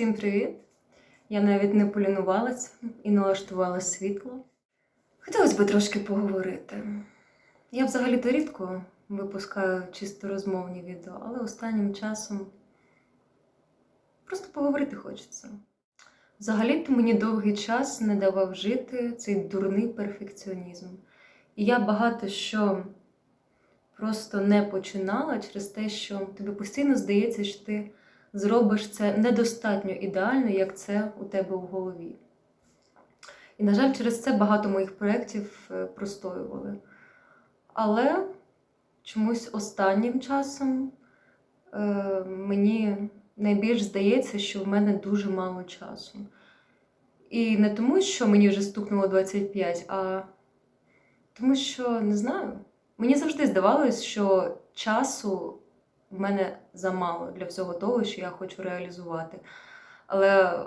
Всім привіт! Я навіть не полінувалася і налаштувала світло. Хотілося б трошки поговорити. Я взагалі-то рідко випускаю чисто розмовні відео, але останнім часом просто поговорити хочеться. Взагалі-то мені довгий час не давав жити цей дурний перфекціонізм. І я багато що просто не починала через те, що тобі постійно здається, що ти зробиш це недостатньо ідеально, як це у тебе в голові. І, на жаль, через це багато моїх проєктів е, простоювали. Але чомусь останнім часом е, мені найбільш здається, що в мене дуже мало часу. І не тому, що мені вже стукнуло 25, а тому що не знаю. Мені завжди здавалось, що часу в мене замало для всього того, що я хочу реалізувати. Але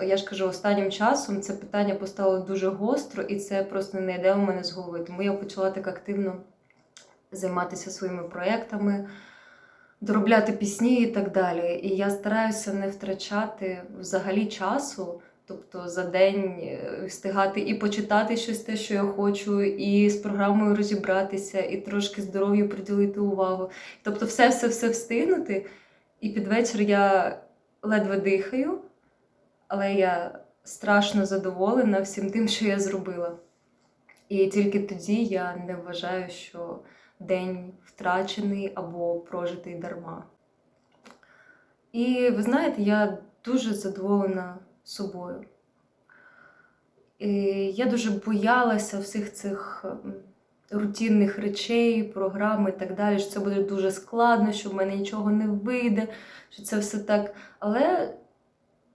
я ж кажу, останнім часом це питання постало дуже гостро, і це просто не йде у мене з голови. Тому я почала так активно займатися своїми проєктами, доробляти пісні і так далі. І я стараюся не втрачати взагалі часу. Тобто за день е, встигати і почитати щось те, що я хочу, і з програмою розібратися, і трошки здоров'ю приділити увагу. Тобто, все-все-все встигнути. І під вечір я ледве дихаю, але я страшно задоволена всім тим, що я зробила. І тільки тоді я не вважаю, що день втрачений або прожитий дарма. І ви знаєте, я дуже задоволена собою. І я дуже боялася всіх цих рутинних речей, програм і так далі, що це буде дуже складно, що в мене нічого не вийде, що це все так. Але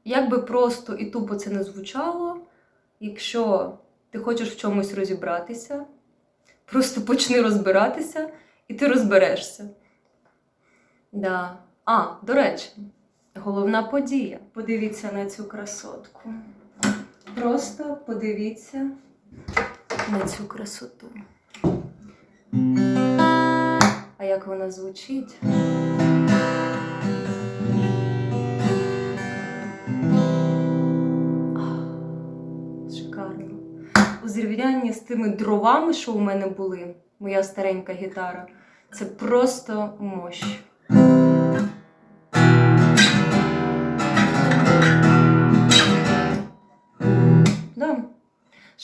як би просто і тупо це не звучало, якщо ти хочеш в чомусь розібратися, просто почни розбиратися, і ти розберешся. Да. А, до речі. Головна подія. Подивіться на цю красотку. Просто подивіться на цю красоту. А як вона звучить? Шикарно. У зрівнянні з тими дровами, що у мене були, моя старенька гітара, це просто мощ.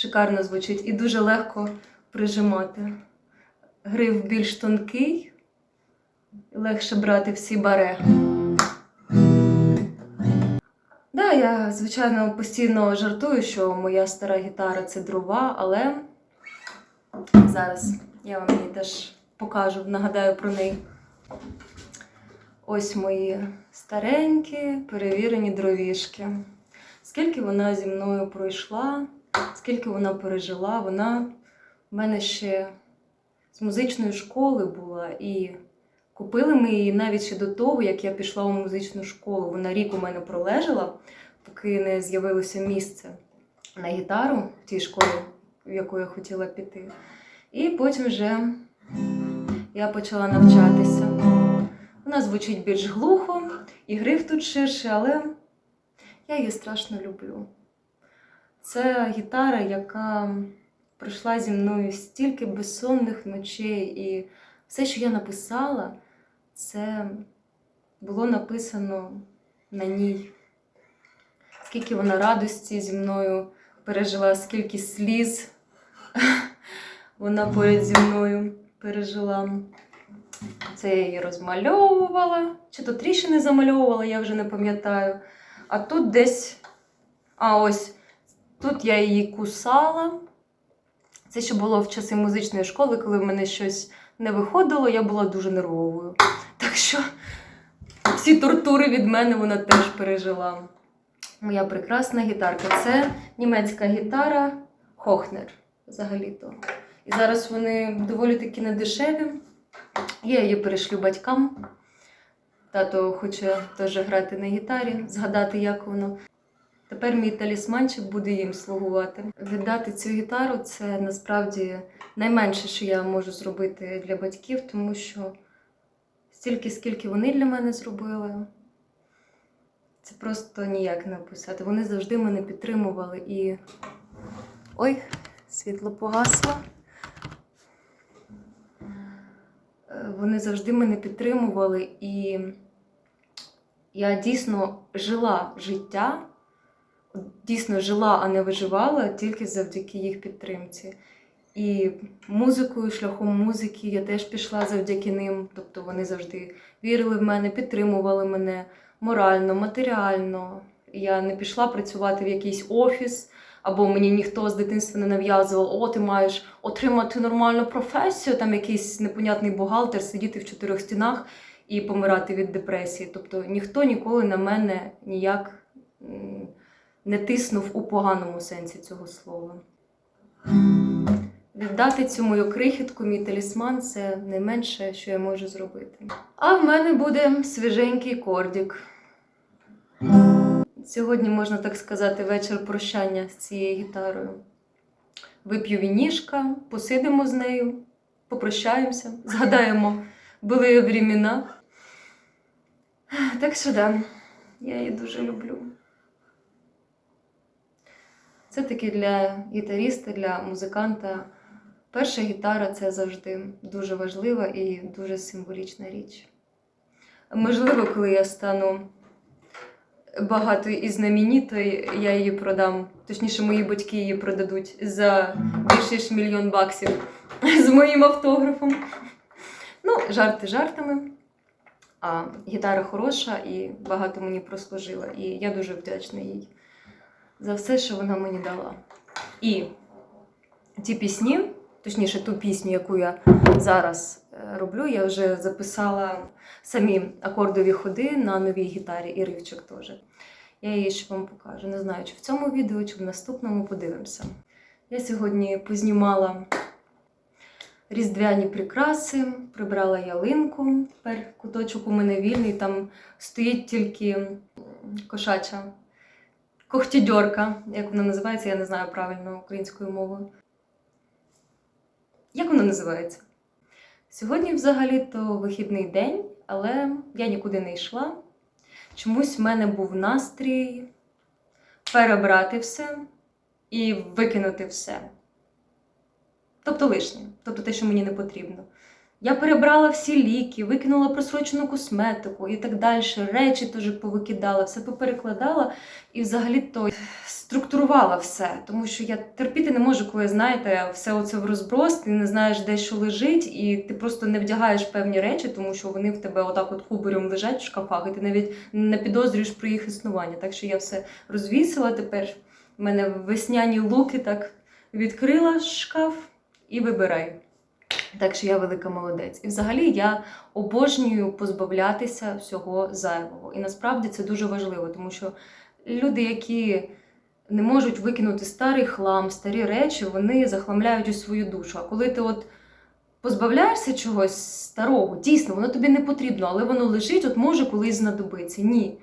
Шикарно звучить і дуже легко прижимати. Гриф більш тонкий, легше брати всі баре. Да, я, звичайно, постійно жартую, що моя стара гітара це дрова, але зараз я вам її теж покажу, нагадаю про неї. Ось мої старенькі перевірені дровішки. Скільки вона зі мною пройшла, скільки вона пережила, вона в мене ще з музичної школи була. І купили ми її навіть ще до того, як я пішла у музичну школу. Вона рік у мене пролежала, поки не з'явилося місце на гітару в тій школі, в яку я хотіла піти. І потім вже я почала навчатися. Вона звучить більш глухо, і гриф тут ширший, але я її страшно люблю. Це гітара, яка пройшла зі мною стільки безсонних ночей, і все, що я написала, це було написано на ній. Скільки вона радості зі мною пережила, скільки сліз вона поряд зі мною пережила. Це я її розмальовувала, чи то тріщини замальовувала, я вже не пам'ятаю. А тут десь. А ось тут я її кусала. Це ще було в часи музичної школи, коли в мене щось не виходило, я була дуже нервовою. Так що всі тортури від мене вона теж пережила. Моя прекрасна гітарка. Це німецька гітара Хохнер взагалі-то. І зараз вони доволі таки недешеві. Я її перешлю батькам. Тато хоче теж грати на гітарі, згадати, як воно. Тепер мій талісманчик буде їм слугувати. Віддати цю гітару це насправді найменше, що я можу зробити для батьків, тому що стільки, скільки вони для мене зробили, це просто ніяк не описати. Вони завжди мене підтримували і. Ой, світло погасло. Вони завжди мене підтримували, і я дійсно жила життя, дійсно жила, а не виживала тільки завдяки їх підтримці. І музикою, шляхом музики я теж пішла завдяки ним. Тобто вони завжди вірили в мене, підтримували мене морально, матеріально. Я не пішла працювати в якийсь офіс, або мені ніхто з дитинства не нав'язував, о, ти маєш отримати нормальну професію, там якийсь непонятний бухгалтер, сидіти в чотирьох стінах і помирати від депресії. Тобто ніхто ніколи на мене ніяк не тиснув у поганому сенсі цього слова. Віддати цю мою крихітку, мій талісман це найменше, що я можу зробити. А в мене буде свіженький кордік. Сьогодні, можна так сказати, вечір прощання з цією гітарою. Вип'ю вінішка, посидимо з нею, попрощаємося, згадаємо були времена. Так що да, я її дуже люблю. Це таки для гітариста, для музиканта. Перша гітара це завжди дуже важлива і дуже символічна річ. Можливо, коли я стану багатою і знаменитою, я її продам. Точніше, мої батьки її продадуть за більше ніж мільйон баксів з моїм автографом. Ну, жарти жартами. А гітара хороша і багато мені прослужила. І я дуже вдячна їй за все, що вона мені дала. І ті пісні, точніше, ту пісню, яку я зараз е, роблю, я вже записала самі акордові ходи на новій гітарі і ривчик теж. Я її ще вам покажу. Не знаю, чи в цьому відео, чи в наступному подивимося. Я сьогодні познімала різдвяні прикраси, прибрала ялинку. Тепер куточок у мене вільний, там стоїть тільки кошача когтідьорка, як вона називається, я не знаю правильно українською мовою. Як вона називається? Сьогодні взагалі-то вихідний день, але я нікуди не йшла. Чомусь в мене був настрій перебрати все і викинути все. Тобто лишнє, тобто те, що мені не потрібно. Я перебрала всі ліки, викинула просрочену косметику і так далі. Речі теж повикидала, все поперекладала і взагалі то структурувала все. Тому що я терпіти не можу, коли знаєте, все оце в розброс, ти не знаєш, де що лежить, і ти просто не вдягаєш певні речі, тому що вони в тебе отак от кубарем лежать в шкафах, і ти навіть не підозрюєш про їх існування. Так що я все розвісила тепер. в мене весняні луки так відкрила шкаф і вибирай. Так що я велика молодець. І взагалі я обожнюю позбавлятися всього зайвого. І насправді це дуже важливо, тому що люди, які не можуть викинути старий хлам, старі речі, вони захламляють у свою душу. А коли ти от позбавляєшся чогось старого, дійсно, воно тобі не потрібно, але воно лежить, от може колись знадобиться. Ні.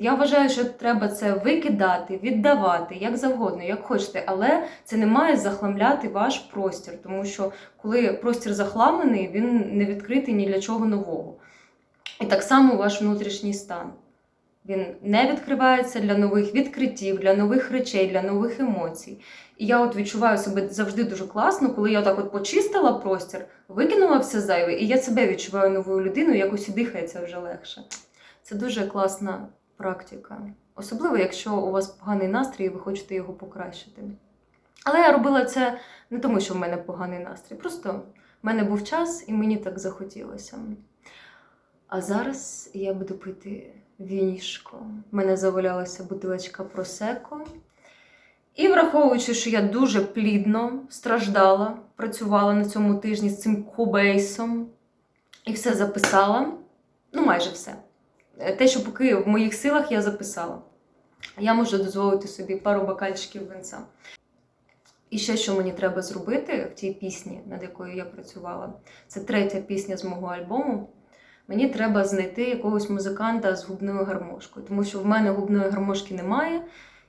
Я вважаю, що треба це викидати, віддавати, як завгодно, як хочете, але це не має захламляти ваш простір, тому що коли простір захламлений, він не відкритий ні для чого нового. І так само ваш внутрішній стан. Він не відкривається для нових відкриттів, для нових речей, для нових емоцій. І я от відчуваю себе завжди дуже класно, коли я так от почистила простір, викинула все зайве, і я себе відчуваю новою людиною, якось дихається вже легше. Це дуже класна практика. Особливо, якщо у вас поганий настрій і ви хочете його покращити. Але я робила це не тому, що в мене поганий настрій. Просто в мене був час і мені так захотілося. А зараз я буду пити вінішко. В мене завалялася бутилочка просеко. І враховуючи, що я дуже плідно страждала, працювала на цьому тижні з цим кубейсом і все записала, ну майже все. Е, Те, що поки в моїх силах я записала. Я можу дозволити собі пару бокальчиків винця. І ще, що мені треба зробити в тій пісні, над якою я працювала, це третя пісня з мого альбому. Мені треба знайти якогось музиканта з губною гармошкою, тому що в мене губної гармошки немає,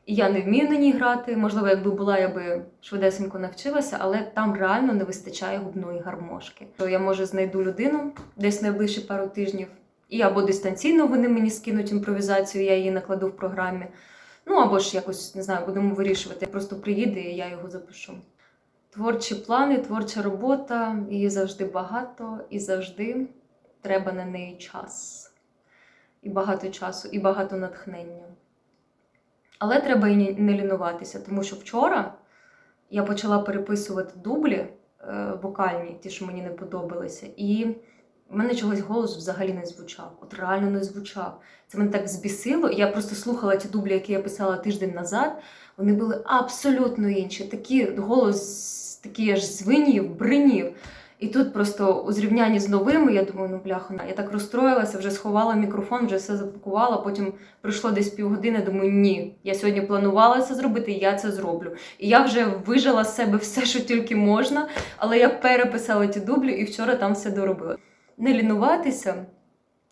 і я не вмію на ній грати. Можливо, якби була, я би швидесенько навчилася, але там реально не вистачає губної гармошки. То я може знайду людину десь найближчі пару тижнів, І або дистанційно вони мені скинуть імпровізацію, я її накладу в програмі. Ну або ж якось не знаю, будемо вирішувати. Просто приїде і я його запишу. Творчі плани, творча робота, її завжди багато і завжди треба на неї час. І багато часу, і багато натхнення. Але треба і не лінуватися, тому що вчора я почала переписувати дублі е, вокальні, ті, що мені не подобалися, і в мене чогось голос взагалі не звучав. От реально не звучав. Це мене так збісило. Я просто слухала ті дублі, які я писала тиждень назад. Вони були абсолютно інші. Такі голос такий аж звинів, бринів. І тут просто у зрівнянні з новими, я думаю, ну бляха, я так розстроїлася, вже сховала мікрофон, вже все запакувала. Потім пройшло десь півгодини. Думаю, ні, я сьогодні планувала це зробити, я це зроблю. І я вже вижила з себе все, що тільки можна, але я переписала ті дублі і вчора там все доробила. Не лінуватися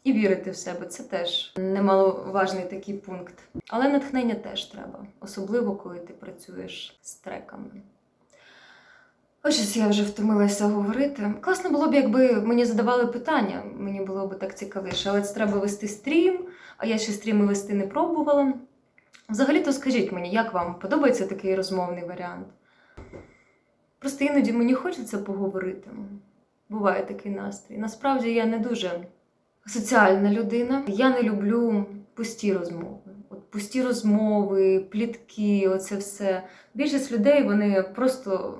і вірити в себе це теж немаловажний такий пункт. Але натхнення теж треба, особливо коли ти працюєш з треками. Ось я вже втомилася говорити. Класно було б, якби мені задавали питання, мені було б так цікавіше, але це треба вести стрім, а я ще стріми вести не пробувала. Взагалі-то скажіть мені, як вам подобається такий розмовний варіант? Просто іноді мені хочеться поговорити. Буває такий настрій. Насправді я не дуже соціальна людина. Я не люблю пусті розмови. От пусті розмови, плітки, оце все. Більшість людей вони просто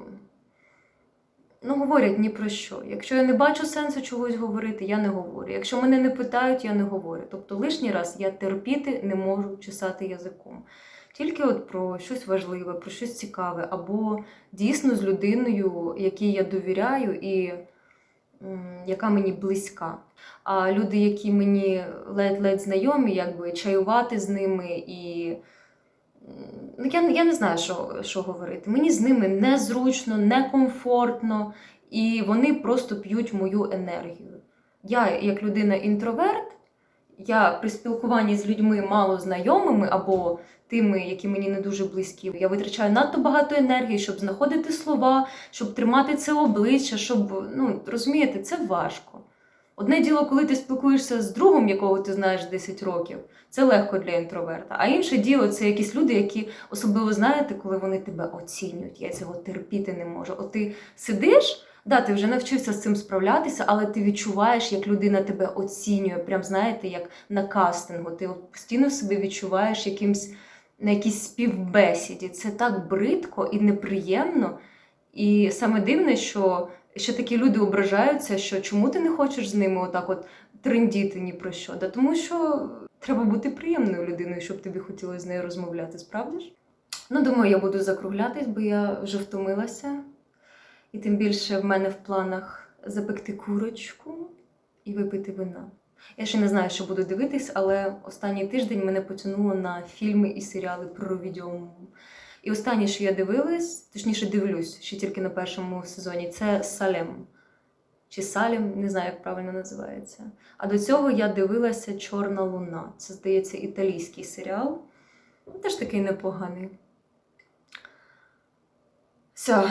ну, говорять ні про що. Якщо я не бачу сенсу чогось говорити, я не говорю. Якщо мене не питають, я не говорю. Тобто лишній раз я терпіти не можу чесати язиком. Тільки от про щось важливе, про щось цікаве, або дійсно з людиною, якій я довіряю і яка мені близька. А люди, які мені ледь-ледь знайомі, якби чаювати з ними і. Ну, я, я не знаю, що, що говорити. Мені з ними незручно, некомфортно, і вони просто п'ють мою енергію. Я, як людина інтроверт, я при спілкуванні з людьми мало знайомими або тими, які мені не дуже близькі. Я витрачаю надто багато енергії, щоб знаходити слова, щоб тримати це обличчя, щоб ну розумієте, це важко. Одне діло, коли ти спілкуєшся з другом, якого ти знаєш 10 років, це легко для інтроверта. А інше діло це якісь люди, які особливо знаєте, коли вони тебе оцінюють. Я цього терпіти не можу. От ти сидиш. Да, ти вже навчився з цим справлятися, але ти відчуваєш, як людина тебе оцінює, прям знаєте, як на кастингу. Ти постійно себе відчуваєш якимсь на якійсь співбесіді. Це так бридко і неприємно. І саме дивне, що ще такі люди ображаються, що чому ти не хочеш з ними отак от трендіти ні про що? Да тому що треба бути приємною людиною, щоб тобі хотілося з нею розмовляти, справді ж? Ну, думаю, я буду закруглятись, бо я вже втомилася. І тим більше в мене в планах запекти курочку і випити вина. Я ще не знаю, що буду дивитись, але останній тиждень мене потягнуло на фільми і серіали про відьому. І останнє, що я дивилась, точніше дивлюсь, ще тільки на першому сезоні, це Салем. Чи Салем, не знаю, як правильно називається. А до цього я дивилася Чорна луна. Це, здається, італійський серіал. Теж такий непоганий. Все,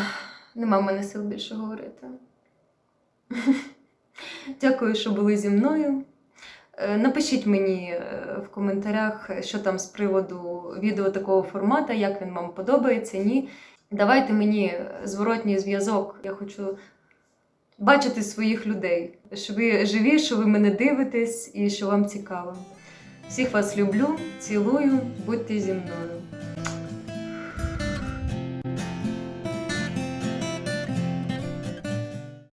нема мене сил більше говорити. Дякую, що були зі мною. Е, Напишіть мені е, в коментарях, що там з приводу відео такого формату, як він вам подобається, ні. Давайте мені зворотній зв'язок. Я хочу бачити своїх людей, що ви живі, що ви мене дивитесь і що вам цікаво. Всіх вас люблю, цілую, будьте зі мною.